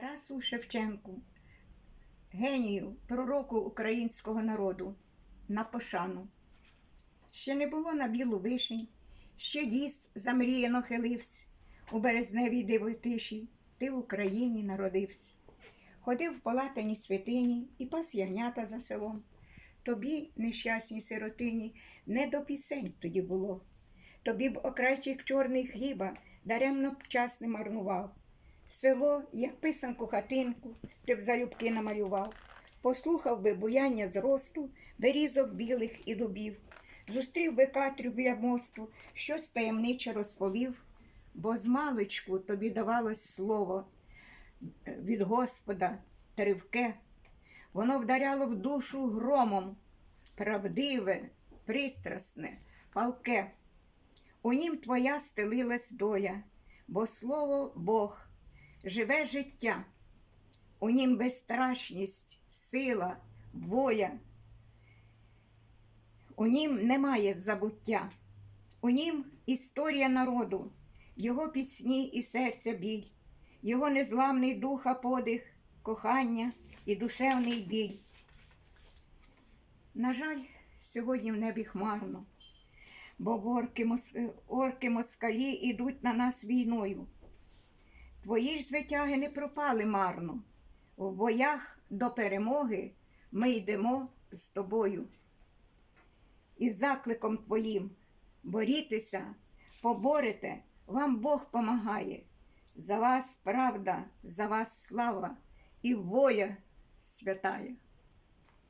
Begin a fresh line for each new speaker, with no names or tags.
Тарасу Шевченку, генію, пророку українського народу, на пошану. Ще не було на білу вишень, ще діс замріяно хилився, у березневій дивої тиші, ти в Україні народився. Ходив в палатані святині і пас ягнята за селом. Тобі, нещасній сиротині, не до пісень тоді було. Тобі б окрайчик чорний хліба даремно б час не марнував. Село, як писанку хатинку, ти б залюбки намалював. Послухав би буяння зросту, берізок білих і дубів. Зустрів би Катрю біля мосту, щось таємниче розповів, бо з маличку тобі давалось слово від Господа тривке. Воно вдаряло в душу громом, правдиве, пристрасне, палке. У нім твоя стелилась доля, бо слово Бог, живе життя, у нім безстрашність, сила, воля. У нім немає забуття, у нім історія народу, його пісні і серця біль, його незламний духа подих, кохання і душевний біль. На жаль, сьогодні в небі хмарно, бо орки, мос... орки москалі ідуть на нас війною. Твої ж звитяги не пропали марно. В боях до перемоги ми йдемо з тобою. І закликом твоїм борітеся, поборете, вам Бог помагає. За вас правда, за вас слава і воля святая.